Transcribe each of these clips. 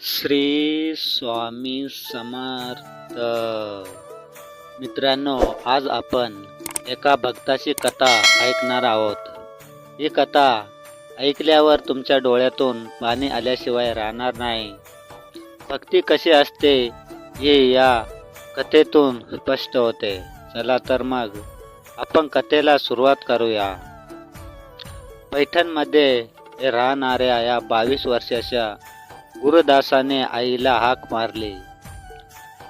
श्री स्वामी समर्थ. मित्रांनो आज आपण एका भक्ताची कथा ऐकणार आहोत. ही कथा ऐकल्यावर तुमच्या डोळ्यातून पाणी आल्याशिवाय राहणार नाही. भक्ती कशी असते हे या कथेतून स्पष्ट होते. चला तर मग आपण कथेला सुरुवात करूया. पैठणमध्ये राहणाऱ्या या बावीस वर्षाच्या गुरुदासाने आईला हाक मारली.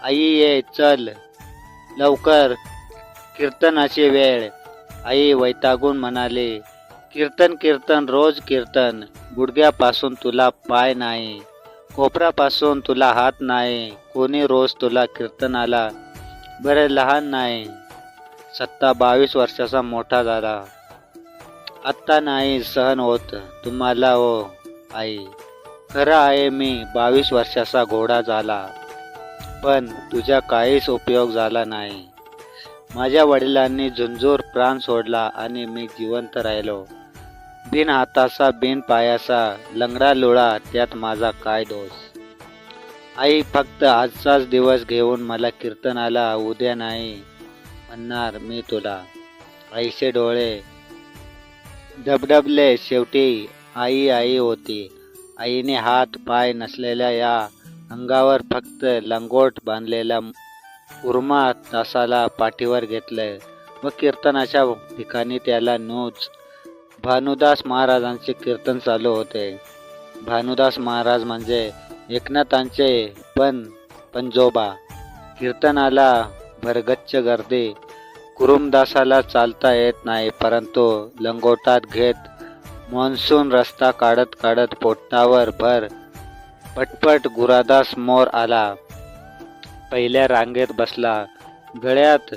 आई ये चल. लवकर. कीर्तनाची वेळ. आई वैतागून म्हणाली कीर्तन कीर्तन रोज कीर्तन. गुडघ्यापासून तुला पाय नाही. कोपरापासून तुला हात नाही. कोणी रोज तुला कीर्तनाला बरे लहान नाही. सत्ता बावीस वर्षाचा मोठा झाला. आत्ता नाही सहन होत. तुम्हाला हो आई. खरं आहे मी. बावीस वर्षाचा घोडा झाला. पण तुझा काहीच उपयोग झाला नाही. माझ्या वडिलांनी झुंजूर प्राण सोडला आणि मी जिवंत राहिलो. बिन हाताचा बिन पायाचा लंगडा लोळा त्यात माझा काय दोष? आई फक्त आजचाच दिवस घेऊन मला कीर्तनाला उद्या नाही म्हणणार मी तुला. आईचे डोळे डबडबले शेवटी आई आई होती. आईने हात पाय नसलेल्या या अंगावर फक्त लंगोट बांधलेल्या उर्मा तासाला पाठीवर घेतलं व कीर्तनाच्या ठिकाणी त्याला नूच. भानुदास महाराजांचे कीर्तन चालू होते. भानुदास महाराज म्हणजे एकनाथांचे पण पंजोबा. कीर्तनाला भरगच्च गर्दी. कुरुमदासाला चालता येत नाही परंतु लंगोटात घेत मान्सून रस्ता काढत काढत पोटावर भर. पटपट गुरादास मोर आला. पहिल्या रांगेत बसला. गळ्यात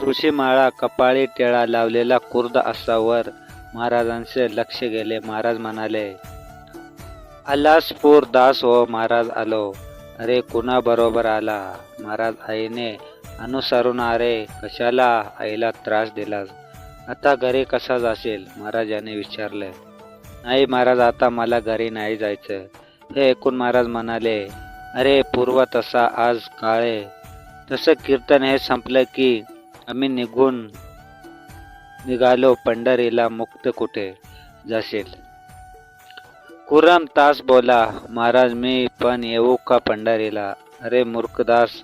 तुळशीमाळा कपाळी टेळा लावलेला कुर्द असावर महाराजांचे लक्ष गेले. महाराज म्हणाले अलासपूर दास हो महाराज आलो. अरे कुणा बरोबर आला? महाराज आईने अनुसरून अरे कशाला आईला त्रास दिलास? आता घरी कसा जाशील? महाराजाने विचारलं. नाही महाराज आता मला घरी नाही जायचं. हे ऐकून महाराज म्हणाले अरे पूर्व तसा आज काळे तसं कीर्तन हे संपलं की आम्ही निघून निघालो पंढरीला मुक्त कुठे जाशील? कुरम तास बोला महाराज मी पण येऊ का पंढरीला? अरे मूर्खदास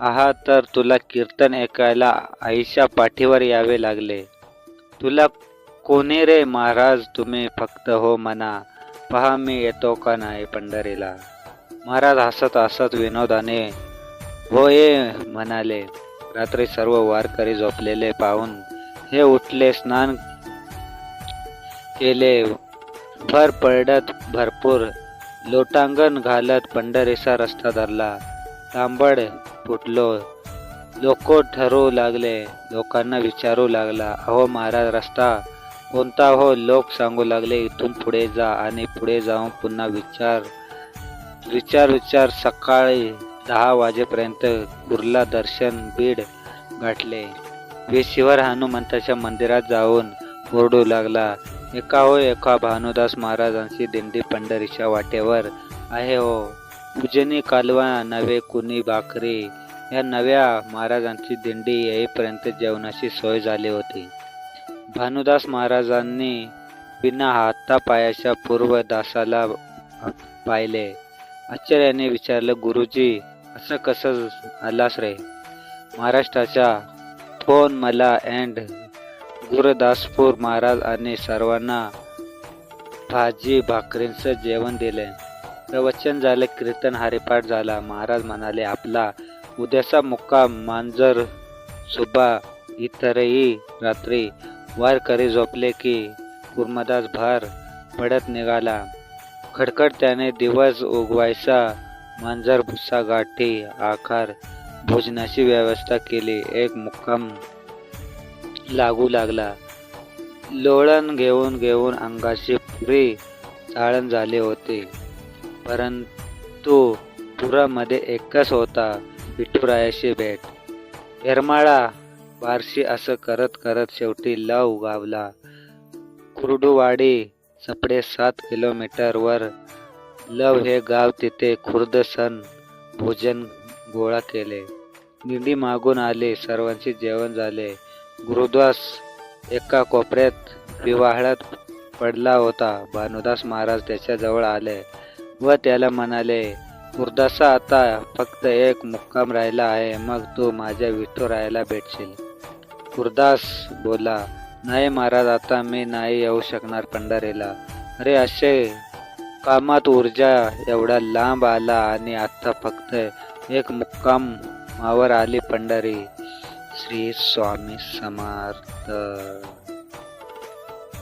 आहा तर तुला कीर्तन ऐकायला आईच्या पाठीवर यावे लागले. तुला कोणी रे महाराज? तुम्ही फक्त हो म्हणा पहा मी येतो का नाही पंढरीला. महाराज हसत हसत विनोदाने हो ये म्हणाले. रात्री सर्व वारकरी झोपलेले पाहून हे उठले स्नान केले. भर पडत भरपूर. लोटांगण घालत पंढरीचा रस्ता धरला. तांबड फुटलो. लोक ठरवू लागले लोकांना विचारू लागला अहो महाराज रस्ता कोणता? हो लोक सांगू लागले इथून पुढे जा आणि पुढे जाऊन पुन्हा विचार विचार विचार सकाळी दहा वाजेपर्यंत कुर्ला दर्शन बीड गाठले. वेशीवर हनुमंताच्या मंदिरात जाऊन ओरडू लागला एका हो एका भानुदास महाराजांची दिंडी पंढरीच्या वाटेवर आहे हो. उजनी कालवा नवे कुणी भाकरी या नव्या महाराजांची दिंडी येईपर्यंत जेवणाची सोय झाली होती. भानुदास महाराजांनी बिना हातापायाच्या पूर्व दासाला पाहिले. आश्चर्याने विचारलं गुरुजी असं कसं आलास रे? महाराष्ट्राच्या फोन मला अँड गुरुदासपूर महाराज आणि सर्वांना भाजी भाकरींचं जेवण दिले. प्रवचन झाले कीर्तन हरिपाठ झाला. महाराज म्हणाले आपला उद्याचा मुक्काम मांजर सुबा इतरही रात्री वारकरी झोपले की कुर्मदास भार पडत निघाला. खडखड त्याने दिवस उगवायचा मांजर भुसा गाठी आकार भोजनाची व्यवस्था केली एक मुक्काम लागू लागला. लोळण घेऊन घेऊन अंगाची पुरी चाळण झाले होते परंतु पुरामध्ये एकच होता विठुरायाची भेट. येरमाळा बारशी असं करत करत शेवटी लव गावला. कुर्डुवाडी सपडे सात किलोमीटरवर लव हे गाव तिथे खुर्द सण भोजन गोळा केले. निधी मागून आले सर्वांचे जेवण झाले. गुरुदास एका कोपऱ्यात विवाहात पडला होता. भानुदास महाराज त्याच्याजवळ आले व त्याला म्हणाले उर्दासा आता फक्त एक मुक्काम राहिला आहे मग तू माझ्या विठुरायाला भेटशील. उर्दास बोला नाही महाराज आता मी नाही येऊ शकणार पंढरीला. अरे असे कामात ऊर्जा एवढा लांब आला आणि आता फक्त एक मुक्काम मावर आली पंढरी. श्री स्वामी समर्थ.